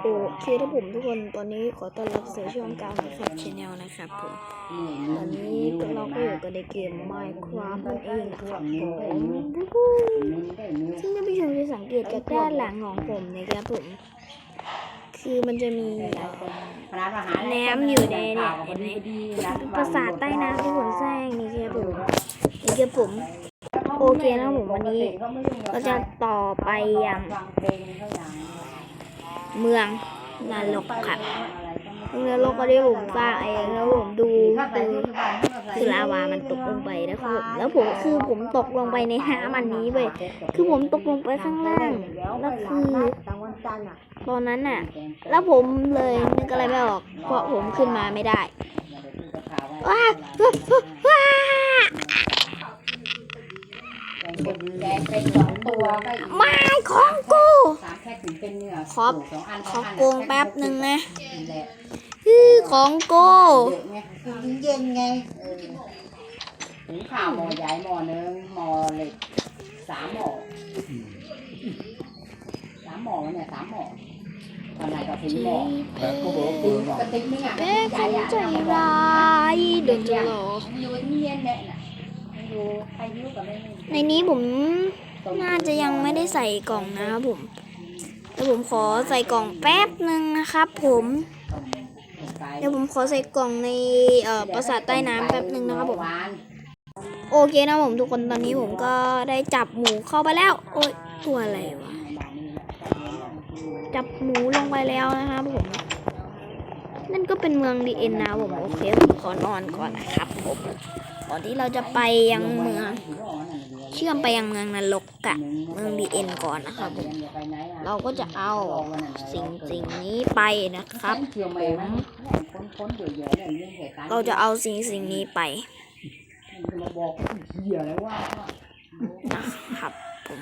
โอเคครับผมทุกคนตอนนี้ขอต้อนรับสู่ช่วงกางนะครับชแนลนะครับผมตอนนี้เราก็อยู่กันในเกม Minecraft นั่นเองนะครับผมซึ่งท่านผู้ชมจะสังเกตจากด้านหลังของผมนะครับผมคือมันจะมีแหนมอยู่ในเนี่ยเห็นไหมปราสาทใต้น้ำที่ผมสร้างนี่ครับผมนี่ครับผมโอเคนะครับผมวันนี้เราจะต่อไปยัง เมืองนรกครับเมืองนรกก็ได้ผมสร้างเองแล้วผมดูดูคือลาวามันตกลงไปนะครับผมแล้วผมคือผมตกลงไปในน้ำอันนี้เว้ยคือผมตกลงไปข้างล่างแล้วคือตอนนั้นน่ะ แล้วผมเลยนึกอะไรไม่ออก เพราะผมขึ้นมาไม่ได้ว้าว้าว้า แกงเป็นสองตัวก็ไม้ของกู สามแค่ถึงเป็นเนื้อขอสองอันขอโกงแป๊บหนึ่งนะแหละคือของกูเด็กไงคือเย็นไงเออหุงข้าวหม้อใหญ่หม้อหนึงหม้อเหล็กสามหม้อสามหม้อเนี่ยสามหม้อตอนไหนก็ถึงหม้อแต่ก็บอกถึเปิงดกระติกนึงอะเอ๊ะคนใจร้ายโดนจะหลอกมันอยู่เย็นๆเนี่ยน่ะมัน อยู่ใครยิ้วกับไม่มีในนี้ผมน่าจะยังไม่ได้ใส่กล่องนะครับผมแล้วผมขอใส่กล่องแป๊บหนึ่งนะครับ ผมเดี๋ยวผมขอใส่กล่องในเอ่อปราสาทใต้น้ำแป๊บหนึ่งนะครับผมโอเคนะผมทุกคนตอนนี้ผมก็ได้จับหมูเข้าไปแล้ว โอ้ยตัวอะไรวะจับหมูลงไปแล้วนะครับผม นั่นก็เป็นเมืองดีเอ็นนะผมโอเคผมขอนอนก่อนนะครับผม ก่อนที่เราจะไปยังเมือง เชื่อมไปยังเมืองนรกกะเมืองดีเอ็นก่อนนะครับผมเราก็จะเอาสิ่งสิ่งนี้ไปนะครับเราจะเอาสิ่งสิ่งนี้ไปนะครับผม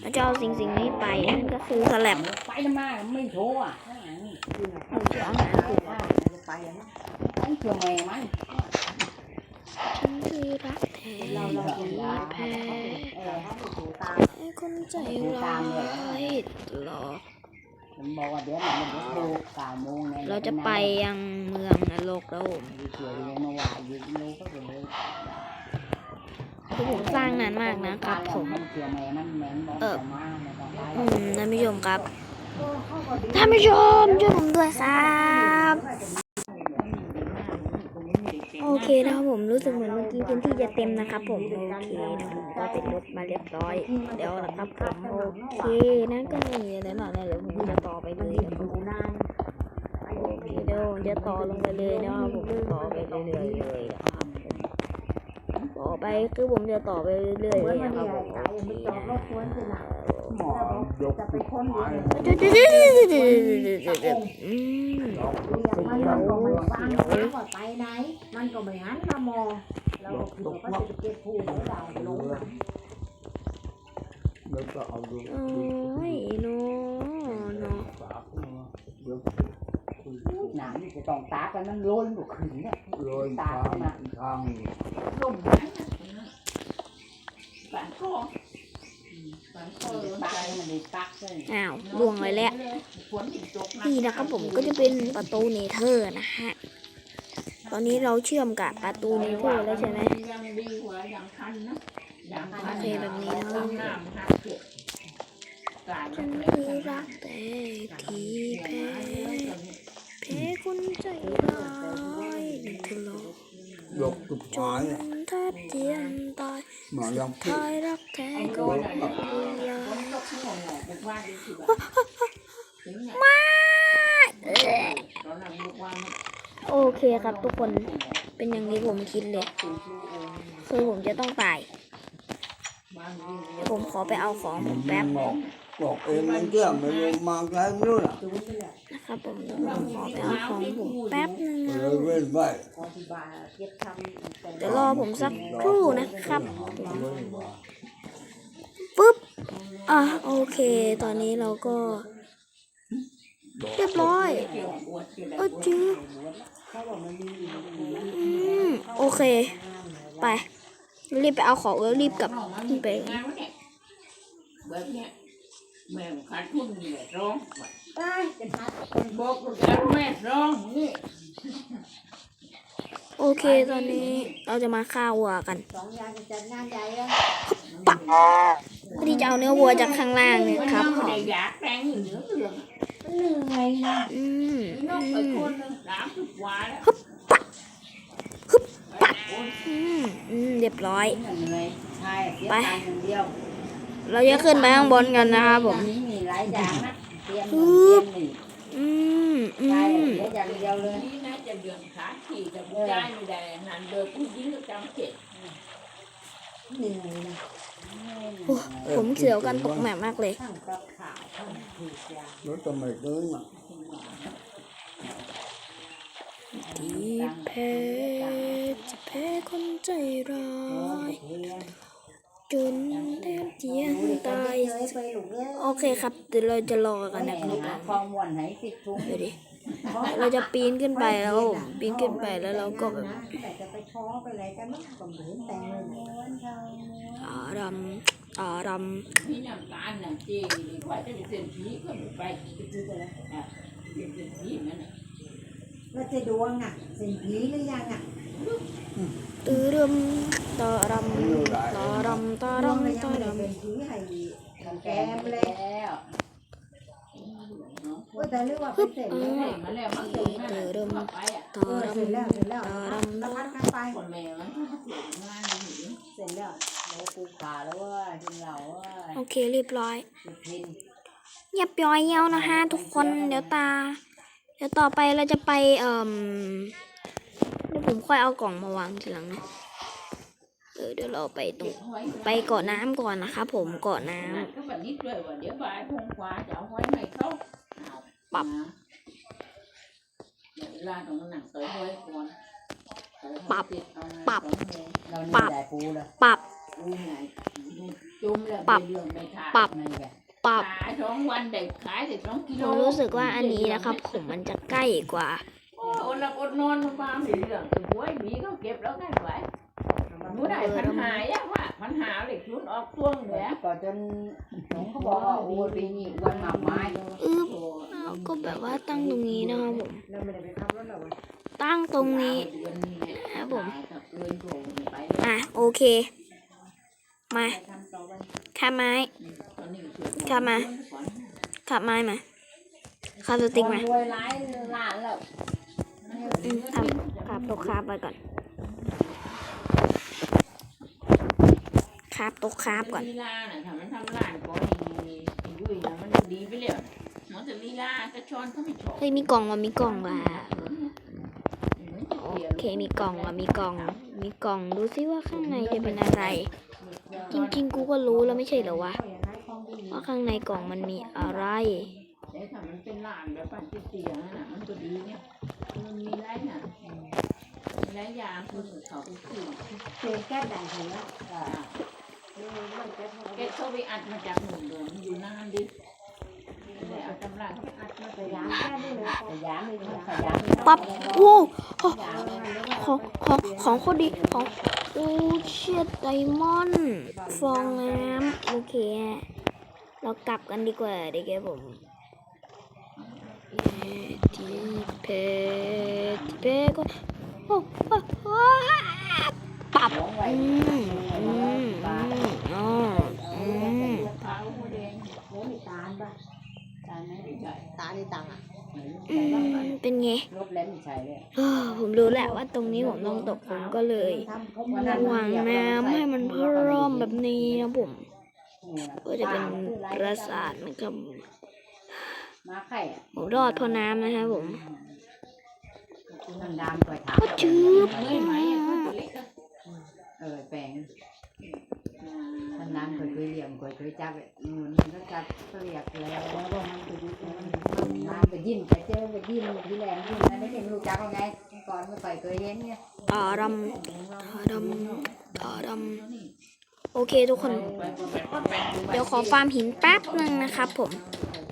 เราจะเอาสิ่งสิ่งนี้ไปนั่นก็คือสลับไปนะมาไม่โทรอะเราจะเอาหาถูกไปนะตั้งเชื่อแม่มัน ฉันคือรักแท้ที่แพ้แพ้คนใจร้ายตลอดเราจะไปยังเมืองนรกแล้วผมือผมสร้างนานมากนะครับผมเออท่านผู้ชมครับท่านผู้ชมช่วยผมด้วยครับ เคนะครับผมรู้สึกเหมือนเมื่อกี้พื้นที่จะเต็มนะครับ ผมโอเคนะผมก็ติดรถมาเรียบร้อยเดี๋ยวนะครับผมโอเคนั่นก็ม่มีอะไรหรอนะเดี๋ยวผมจะต่อไปเลยนะผมโอเคเดี๋ยวผมจะต่อลงไปเลยนะครับผมต่อไปเรื่อยๆเลยนะครับต่อไปคือผมจะต่อไปเรื่อยๆเลยนะครับผมโอเค หมอยกไปค้นหาอืมมันมันก็ไม่ฟังนะว่าไปไหน มันก็ไม่หันมามองเราก็คิดว่าเขาจะเก็บผู้ของเราลงมาแล้วก็เอาดูโอ้ยโนโนปากเดี๋ยวคุยหนังจะต้องตากันมันโรยหมดขึ้นเนี่ยโรยทางทางต้มนั้นบ้านคอบ้านคอตายมันเลยตักเลยอ้าวล่วงเลยแหละนี่นะครับผมก็จะเป็นประตูเนเธอร์นะฮะ ตอนนี้เราเชื่อมกับประตูเนเธอร์แล้วใช่ไหม ยังดีกว่าอย่างทันนะอย่างโอเคแบบนี้นะน้ำน้ำหักเก็บการฉันคือรักแต่ที่แพ้แพ้คนใจร้ายในทุโลกยกตุกจหายนแทบเจียนตาย หมอยองพี่ท้ายรักแท้ก็ไม่ลาตกที่หัวหงอกบุกว่าดีสิถึงเนี่ยมาโอเคครับทุกคนเป็นอย่างนี้ผมคิดเลยคือผมจะต้องตายเดี๋ยวผมขอไปเอาของผมแป๊บ บอกเองมันเกี่ยไม่ลงมาไกลไม่รู้ล่ะนไปเลยนะครับผมเดี๋ยวผมขอไปเอาของผมแป๊บนึงนะเลยเว้นไว้เดี๋ยวรอผมสักครู่นะครับปุ๊บอะโอเค ตอนนี้เราก็เรียบร้อยเออจื้ออืมโอเค ไป รีบไปเอาของแล้วรีบกลับไป แบบเนี้ยแม่งขาดทุนนี่แหละร้องได้จะบอกกับแม่ร้องนี่โอเคตอนนี้เราจะมาฆ่าวัวกันสองอยางจะจัดงานใหญ่อะเพื่อที่จะเอาเนื้อวัวจากข้างล่างเนี่ยครับมันไม่ได้อยากแรงอยู่เหนือเรื่องมันเหนื่อยนะอืมมีน้องไปคนหนึงสามสิบกว่าแล้วอืมอืมเรียบร้อยเหนื่อยใช่ เสียตังค์อย่างเดียวเราจะขึ้นไปข้างบนกันนะครับผม นี้มีหลายอย่างนะเตรียมหนึ่งเตรียมหนึ่งอืมอืใช่มเสียอย่างเดียวเลย นี่น่าจะเดือนขาขี่จะผู้ชายไม่ได้นั่นเดินผู้หญิงก็จำเจ็ดเหนื่อยนะโอ้ผมเสียวกันตกแมปมากเลย ทั้งกับข่าวทั้งผูกยา nó tao mày tới mà ที่แพ้จะแพ้คนใจร้าย จนแทบเจียนตายไปลูกเอ้ยโอเคครับเดี๋ยวเราจะรอกันไหนนะครับหาคลองวนให้สิบทุ่มเดี๋ยวดิเราจะปีนขึ้นไปแล้วครับผมปีนขึ้นไปแล้วเราก็แบบแต่จะไปช้อไปอะไรกันมั้งก็เหมือนแต่งเลยอารำอารมีน้ำตาลน้ำเจดีกว่าจะไปเส้นผีก็ไม่ไปซื้อไปแล้วอะเป็นเส้นผีนั่นน่ะแล้วจะดวงอะเส้นผีหรือยังอะำ ตือรำตารำตารำตาดวงเลยรำยังตาไม่ได้รำเป็นผีให้แกมเลยแล้วว่าแต่เรื่องว่าเป็นเสร็จเอแล้วอมาแล้วมันเดินนั่นน่ะเข้าไปอะตาเออรเสร็จแล้วเสร็จแล้วำตารำแล้วพัดกันไปคนแม่มันเสียงานอยู่เสร็จแล้วโอ้ปูขาแล้วว่าจนเราว่าโอเคเรียบร้อยสุดพินเงียบย้อยเย้านะฮะทุกคนเดี๋ยวตา เดี๋ยวต่อไปเราจะไปเอ่มเดี๋ยว ผมค่อยเอากล่องมาวางทีหลังนะเออเดี๋ยวเราไปตรงไปเกาะน้ำก่อนนะครับผมเกาะน้ำก็แบบนี้ด้วยว่าเดี๋ยวบ่ายพงฟ้าจะเอาไว้ให้เขาเอาปรับเดี๋ยวเวลาตรงนั้นเตยไว้ก่อนปรับปรับเราปรันี่บได้ปูเลยปรับอุ้ยไหนจุ่มแล้วปรับเรื่องไม่ทาปรับนั่นไงปรับขายสองวันได้ขายได้สองกิโลผมรู้สึกว่าอันนี้นะครับผมมันจะใกล้กว่าโอ้อ ดหลับอดนอนมาไม่เรื่องแต่หัวไอ้หมีก็เก็บแล้วไงไหวหนูได้ปัญหายากว่าปัญหาเหล็กชุนออกช่วงเหนือก่อนจนหลวงเขาบอกว่าโอ้ยปีนี้อ้วันหมากไม้อึ๊บเราก็แบบว่าตั้งตรงนี้นะครับผมเราไม่ได้ไปขับรถหรอกวะตั้งตรงนี้เดือนนี้เนี่ยครับผมเดินโผล่ไปอะโอเค มาทำต่อไปขับไม้ตอนนี้ขับมาขับไม้มาขับสติ๊กมา รวยร้ายล้านแล้วอืมขับขับตกคาบไปก่อนคาบตกคาบก่อนลีลาน่ะถ้ามันทำร้านก็ให้ให้ยุ่ยนะมันดีไปแล้วมันจะลีลากระชอนเขาไม่ชอบเฮ้ยมีกล่องว่ะมีกล่องว่ะโอเคมีกล่องว่ะมีกล่อง มีกล่องดูซิว่าข้างในจะเป็นอะไร จริง ๆ กูก็รู้แล้วไม่ใช่เหรอวะว่าข้างในกล่องมันมีอะไรแต่ถ้ามันเป็นร้านแบบปันเตียงน่ะมันก็ดีเนี่ยมันมีไรน่ะมีไรยางคือเขาไปซื้อเจอแก้ดังเลยนะอ่าแกเข้าไปอัดมาจากหนึ่งเดือนมันอยู่นานดิได้เอาตำราเขาไปอัดมาไปไปย้าย้างงแก้ได้เลยไปย้างเลยนะไปย้างปั๊บโอ้ขอย้างเลยของของของโคตรดีของโอ้เชียดไดมอนด์ฟองน้ำโอเคเรากลับกันดีกว่าเด็กๆผมที เพทีเพก็โอ้โอ้โอ้ปับหลงไว้อืมอืมอืมอ๋ออืมขาวหัวแดงโอ้มีตาลป่ะตาไม่ใช่ตาในตังอะอืมเป็นไงรถแล้วมีใช่เลยเอ้อผมรู้แหละว่าตรงนี้ผมต้องตกผมก็เลยทำผมวางน้ำให้มันพร้อมแบบนี้นะผม ก็จะเป็นปราสาทนะครับ มาไข่อะผมรอดเพราะน้ำนะครับผมน้ำดำไปถามก็จืบเฮ้ยไหมอะเขาตัวเล็กอะเออแปลงท่านน้ำเคยเคยเลี้ยงเคยเคยจับนู่นมันก็จับก็เรียกแล้วแล้วก็มันไปดูมันน้ำไปยิ้มไปเจอไปยิ้มที่แรงยิ้มนั่นไม่เห็นรู้จักว่าไงก่อนเมื่อก่อนเคยเห็นเนี่ยตาดำตาดำตาดำโอเคทุกคน เดี๋ยวขอฟาร์มหินแป๊บหนึ่งนะครับผมเออ